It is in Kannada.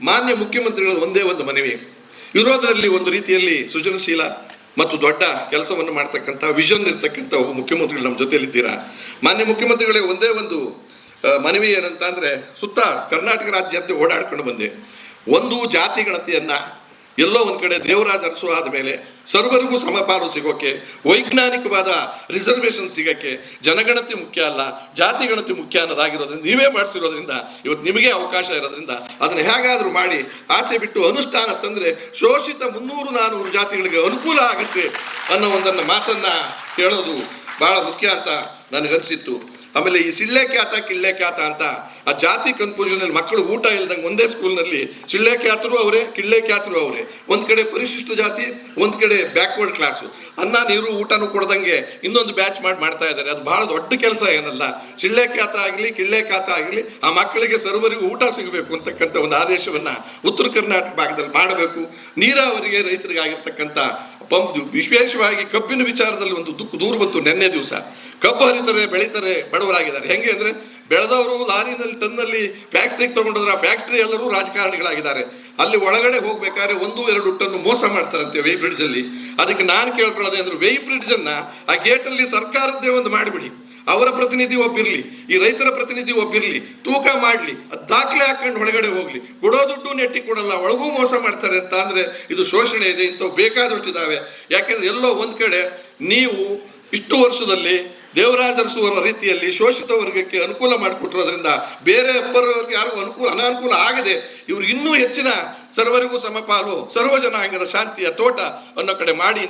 ಮಾನ್ಯ ಮುಖ್ಯಮಂತ್ರಿಗಳ ಒಂದೇ ಒಂದು ಮನವಿ. ಇರೋದರಲ್ಲಿ ಒಂದು ರೀತಿಯಲ್ಲಿ ಸೃಜನಶೀಲ ಮತ್ತು ದೊಡ್ಡ ಕೆಲಸವನ್ನು ಮಾಡ್ತಕ್ಕಂಥ ವಿಷನ್ ಇರ್ತಕ್ಕಂಥ ಒಬ್ಬ ಮುಖ್ಯಮಂತ್ರಿಗಳು ನಮ್ಮ ಜೊತೆಯಲ್ಲಿದ್ದೀರಾ? ಮಾನ್ಯ ಮುಖ್ಯಮಂತ್ರಿಗಳಿಗೆ ಒಂದೇ ಒಂದು ಮನವಿ ಏನಂತ ಅಂದರೆ ಸುತ್ತ ಕರ್ನಾಟಕ ರಾಜ್ಯಾದ್ಯಂತ ಓಡಾಡ್ಕೊಂಡು ಬಂದೆ. ಒಂದು ಜಾತಿ ಗಣತಿಯನ್ನು ಎಲ್ಲೋ ಒಂದು ಕಡೆ ದೇವರಾಜ ಅರಸು ಆದಮೇಲೆ ಸರ್ವರಿಗೂ ಸಮಪಾಲು ಸಿಗೋಕ್ಕೆ ವೈಜ್ಞಾನಿಕವಾದ ರಿಸರ್ವೇಶನ್ ಸಿಗೋಕ್ಕೆ ಜನಗಣತಿ ಮುಖ್ಯ ಅಲ್ಲ, ಜಾತಿ ಗಣತಿ ಮುಖ್ಯ ಅನ್ನೋದಾಗಿರೋದ್ರಿಂದ, ನೀವೇ ಮಾಡಿಸಿರೋದ್ರಿಂದ, ಇವತ್ತು ನಿಮಗೆ ಅವಕಾಶ ಇರೋದ್ರಿಂದ ಅದನ್ನು ಹೇಗಾದರೂ ಮಾಡಿ ಆಚೆ ಬಿಟ್ಟು ಅನುಷ್ಠಾನ ತಂದರೆ ಶೋಷಿತ ಮುನ್ನೂರು ನಾನೂರು ಜಾತಿಗಳಿಗೆ ಅನುಕೂಲ ಆಗುತ್ತೆ ಅನ್ನೋ ಒಂದನ್ನು ಮಾತನ್ನು ಹೇಳೋದು ಬಹಳ ಮುಖ್ಯ ಅಂತ ನನಗನ್ಸಿತ್ತು. ಆಮೇಲೆ ಈ ಸಿಳ್ಳೆ ಖ್ಯಾತ ಕಿಳ್ಳೆ ಖ್ಯಾತ ಅಂತ ಆ ಜಾತಿ ಕನ್ಫ್ಯೂಷನ್ ಅಲ್ಲಿ ಮಕ್ಕಳು ಊಟ ಇಲ್ದಂಗೆ ಒಂದೇ ಸ್ಕೂಲ್ನಲ್ಲಿ ಸಿಳ್ಳೆ ಖ್ಯಾತರು ಅವರೇ ಕಿಳ್ಳೆ ಖ್ಯಾತರು ಅವರೇ. ಒಂದ್ ಕಡೆ ಪರಿಶಿಷ್ಟ ಜಾತಿ, ಒಂದ್ ಕಡೆ ಬ್ಯಾಕ್ವರ್ಡ್ ಕ್ಲಾಸು ಅನ್ನ, ನೀರು, ಊಟನೂ ಕೊಡ್ದಂಗೆ ಇನ್ನೊಂದು ಬ್ಯಾಚ್ ಮಾಡಿ, ಮಾಡ್ತಾ ಇದ್ದಾರೆ. ಅದು ಬಹಳ ದೊಡ್ಡ ಕೆಲಸ ಏನಲ್ಲ. ಸಿಳ್ಳೆ ಖ್ಯಾತ ಆಗಲಿ ಕಿಳ್ಳೆ ಖ್ಯಾತ ಆಗಲಿ, ಆ ಮಕ್ಕಳಿಗೆ ಸರ್ವರಿಗೂ ಊಟ ಸಿಗಬೇಕು ಅಂತಕ್ಕಂಥ ಒಂದು ಆದೇಶವನ್ನ ಉತ್ತರ ಕರ್ನಾಟಕ ಭಾಗದಲ್ಲಿ ಮಾಡಬೇಕು. ನೀರಾವರಿಗೆ ರೈತರಿಗಾಗಿರ್ತಕ್ಕಂಥ ಪಂಪ್ ವಿಶೇಷವಾಗಿ ಕಬ್ಬಿನ ವಿಚಾರದಲ್ಲಿ ಒಂದು ದುಃಖ ದೂರ ಬಂತು ನಿನ್ನೆ ದಿವಸ. ಕಬ್ಬು ಹರಿತಾರೆ, ಬೆಳೀತಾರೆ ಬಡವರಾಗಿದ್ದಾರೆ. ಹೆಂಗೆ ಅಂದ್ರೆ ಬೆಳೆದವರು ಲಾರಿನಲ್ಲಿ ತನ್ನಲ್ಲಿ ಫ್ಯಾಕ್ಟ್ರಿಗೆ ತಗೊಂಡೋದ್ರೆ ಆ ಫ್ಯಾಕ್ಟ್ರಿ ಎಲ್ಲರೂ ರಾಜಕಾರಣಿಗಳಾಗಿದ್ದಾರೆ. ಅಲ್ಲಿ ಒಳಗಡೆ ಹೋಗ್ಬೇಕಾದ್ರೆ ಒಂದು, ಎರಡು ಟನ್ನು ಮೋಸ ಮಾಡ್ತಾರಂತೆ ವೇ ಬ್ರಿಡ್ಜ್ ಅಲ್ಲಿ. ಅದಕ್ಕೆ ನಾನು ಕೇಳ್ಕೊಳ್ಳೋದೇ ಅಂದರೆ, ವೇ ಬ್ರಿಡ್ಜನ್ನು ಆ ಗೇಟಲ್ಲಿ ಸರ್ಕಾರದ್ದೇ ಒಂದು ಮಾಡಿಬಿಡಿ. ಅವರ ಪ್ರತಿನಿಧಿ ಒಬ್ಬಿರಲಿ ಈ ರೈತರ ಪ್ರತಿನಿಧಿ ಒಬ್ಬಿರಲಿ ತೂಕ ಮಾಡ್ಲಿ ಅದು ದಾಖಲೆ ಹಾಕೊಂಡು ಒಳಗಡೆ ಹೋಗ್ಲಿ, ಕೊಡೋ ದುಡ್ಡು ನೆಟ್ಟಿ ಕೊಡಲ್ಲ, ಒಳಗೂ ಮೋಸ ಮಾಡ್ತಾರೆ ಅಂತ ಅಂದರೆ ಇದು ಶೋಷಣೆ ಇದೆ, ಇಂಥವು ಬೇಕಾದಷ್ಟು ಇದ್ದಾವೆ ಯಾಕೆಂದ್ರೆ ಎಲ್ಲೋ ಒಂದು ಕಡೆ ನೀವು ಇಷ್ಟು ವರ್ಷದಲ್ಲಿ ದೇವರಾಜರಿಸುವ ರೀತಿಯಲ್ಲಿ ಶೋಷಿತ ವರ್ಗಕ್ಕೆ ಅನುಕೂಲ ಮಾಡಿಕೊಟ್ಟಿರೋದ್ರಿಂದ ಬೇರೆ ಅಪ್ಪರವರಿಗೆ ಯಾರಿಗೂ ಅನುಕೂಲ, ಅನಾನುಕೂಲ ಆಗದೆ ಇವ್ರು ಇನ್ನೂ ಹೆಚ್ಚಿನ ಸರ್ವರಿಗೂ ಸಮಪಾಲು ಸರ್ವ ಜನಾಂಗದ ಶಾಂತಿಯ ತೋಟ ಅನ್ನೋ ಕಡೆ ಮಾಡಿ